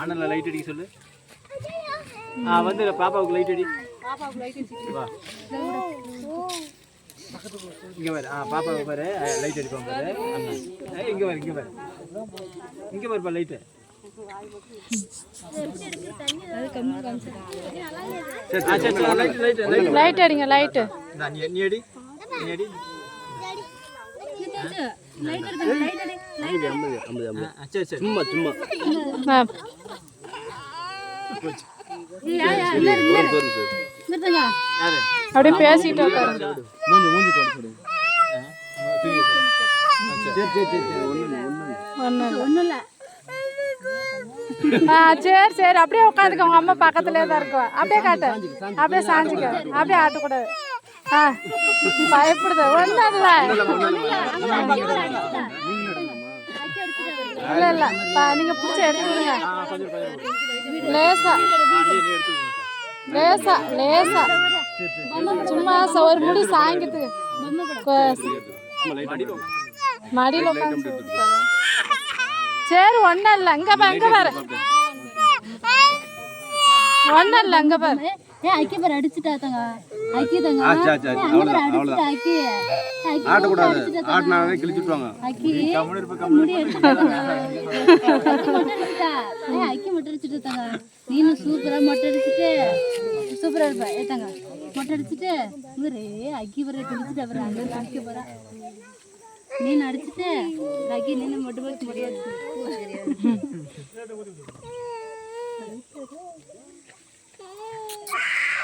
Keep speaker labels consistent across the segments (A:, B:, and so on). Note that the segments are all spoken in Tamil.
A: அண்ணனில் லைட் அடிக்க சொல்லு. ஆ வந்து பாப்பாவுக்கு லைட் அடி. வா. இங்க பாரு. ஆ பாப்பாவுக்கு பாரு. லைட் அடிப்பான் பாரு. அண்ணன். இங்க பாரு இங்க பாரு. இங்க பாருப்பா லைட்டு லைட்
B: அடிங்க லைட்டு
A: நீ அடி. நீ அடி. சும்மா சும்மா
B: அப்படியே பேசிட்டு
A: சரி சரி
B: ஆ சரி சரி அப்படியே உட்காந்துக்க உங்க அம்மா பக்கத்துலேயே தான் இருக்கும் அப்படியே காட்டு. அப்படியே சாஞ்சிக்க. அப்படியே ஆட்டக்கூடாது. பயப்படுது. ஒன்றும் இல்லை இல்லை. இல்லை நீங்கள் பிடிச்ச எடுத்துடுங்க லேசா. லேசா லேசா. சும்மா ஒரு முடி சாயங்கிறதுக்கு
A: மடியில்
B: உட்காந்து. சரி ஒன்றும் இல்லை. இங்கே இங்கே பாரு. ஒன்றும் இல்லை இங்கே பாரு.
C: ஏ ஐக்கிய பேர் அடிச்சுட்டாத்தங்க. ஐக்கியதங்க அக்கி
D: ஆட்டினாவே கிழிச்சுட்டுவாங்க
C: அக்கி
A: கம்முனு இருப்ப கம்முனு
C: முடி எடுத்துட்டாங்க மொட்டை அடிச்சுட்டா. ஏ ஐக்கிய மொட்டை அடிச்சுட்டு தாங்க. நீனும் சூப்பரா மொட்டை அடிச்சுட்டு சூப்பரா இருப்ப. ஏத்தாங்க மொட்டை அடிச்சுட்டு இவரு அக்கி வர குளிச்சுட்டு அவர் அங்க குளிக்க போறா நீ அடிச்சுட்டு அக்கி நின்று மொட்டை போச்சு மொட்டை கண்ணு மூடு, கண்ணு மூடு.
D: என்ன முடிக்கும் இல்ல இல்ல ஆட்டு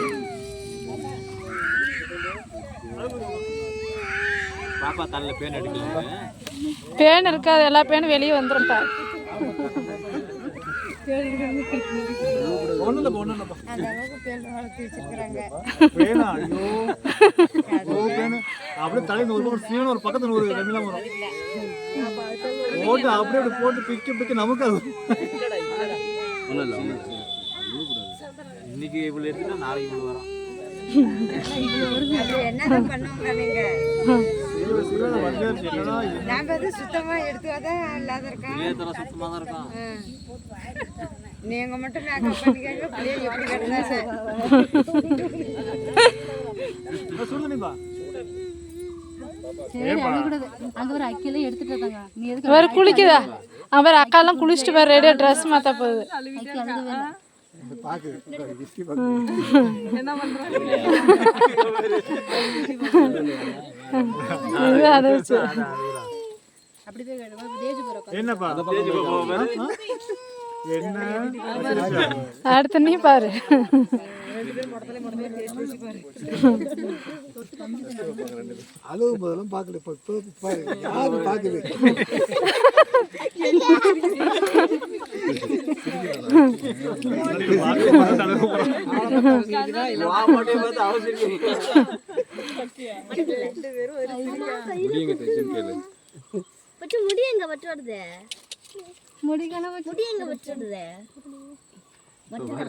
A: பாப்பா தலையில் பேன் அடிக்கல
B: பேன் இருக்காது எல்லா பேனும் வெளியே வந்துடும்
E: பேனு அப்படியே தலையில் ஒரு பக்கம் ஒரு பக்கத்துல ஒரு ரெண்டுலாம் வரும். போட்டு அப்படியே அப்படி போட்டு பிக்கி பிக்கி நமக்கு அது.
A: இன்னைக்கு இவ்வளோ எடுத்துட்டா நாளைக்கு இவ்வளோ வரும்.
F: என்னதான் பண்ணுவாங்க நீங்க நாங்க வந்து சுத்தமா எடுத்து வந்தா இல்லாத இருக்கோம் நீங்க மட்டும் பண்ணிக்கங்க பிள்ளைங்க எப்படி சார்
C: சரி ஒரு எடுத்துட்டு
B: குளிக்குதா? அவர் அக்காலாம் குளிச்சுட்டு வேறு ரெடியா ட்ரெஸ் மாத்தா போகுது.
E: என்னப்பா என்ன
B: நீ பாரு
E: அளவு போதெல்லாம் பார்க்கல பாரு யாரு பாக்குது
D: முடியுங்க
G: முடி எங்க பட்டு வருது?
C: முடிக்கலாம்
G: முடி எங்க பட்டு வருது?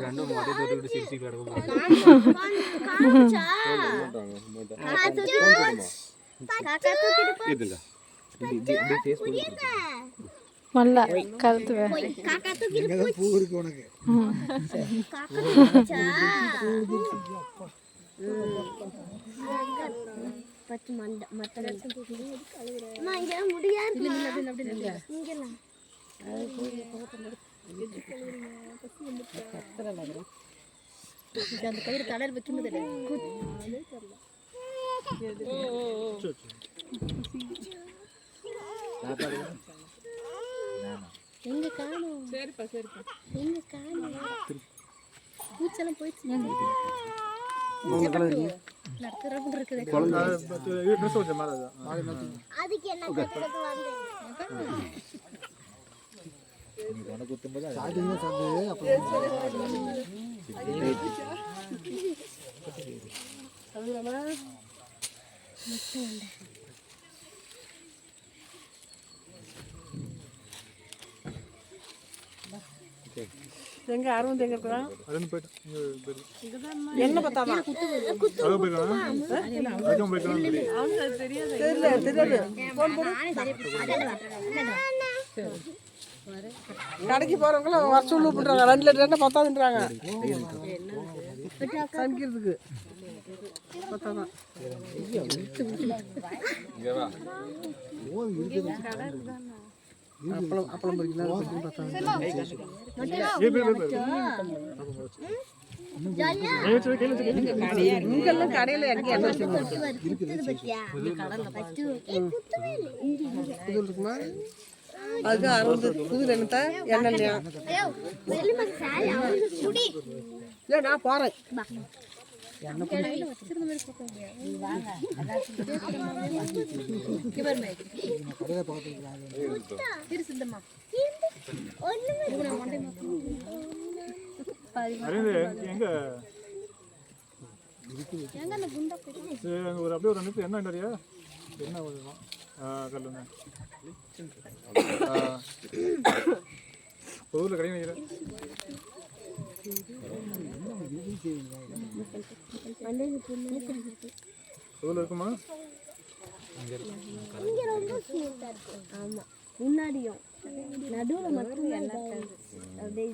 A: ரெண்டும் மொட்டை தொட்டுக்கிட்டு சிரிச்சுட்டு கிடக்கும்
G: காமிச்சா
D: போட்டாங்க போட்டாங்க
G: காக்கா தூக்கிட்டு போ.
D: ஃபேஸ்
B: மல்ல கருத்து
E: பூ இருக்கு உனக்கு?
G: காக்கா தூக்கிச்சா பட்டு மண்ட மட்டன் அம்மா இங்க முடியா இங்கெல்லாம்
C: அந்த கயிறு தலையில் வைக்கும்போது
G: எங்க காணும்? சரிப்பா சரிப்பா. எங்க காணும்? பூச்செல்லாம் போயிடுச்சு. நடத்துறப்ப இருக்குது
E: ட்ரெஸ் வச்ச மாதிரி அது மாறி மாற்றி
G: அதுக்கு என்ன கட்டுறது வந்து
E: ஸ்டார்டிங்ல சாப்பிட்டு அப்புறம்
H: எங்க அரவிந்த் எங்க இருக்கிறான் என்ன
E: போயிருக்கான்
H: தெரியல தெரியாது. போன் போடு. கடைக்கு போறவங்கள வர சொல்லு பண்றாங்க. ரெண்டு லிட்டர் என்ன பத்தாதுன்றாங்க சமைக்கிறதுக்கு. பத்தாதான் அப்பளம் அப்பளம் இங்கெல்லாம் கடையில இருக்குமா? அதுக்கு அறுபது புது என்னத்த எண்ணெய் நான் போறேன்.
E: எங்க? ஒரு அப்படியே ஒரு நிமிஷம். என்ன நிறையா என்ன வருதுமா ஆ கல்லுங்க பொதுவில் கடை வைக்கிறேன். பொதுவில் இருக்குமா?
G: ஆமா முன்னாடியும். நடுவுல மட்டும் அப்படியே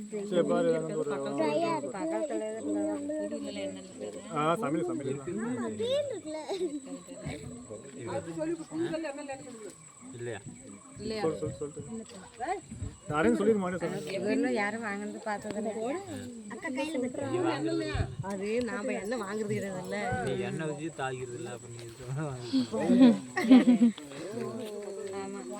A: இல்லையா?
E: யாரையும் சொல்லிருக்க மாட்டேன்
F: யாரும் வாங்கினது பார்த்ததில்ல அது நாம என்ன வாங்குறது கிடையாதுல்ல.
A: நீ எண்ணெய் வச்சு தாகிறது இல்லை அப்போ நீ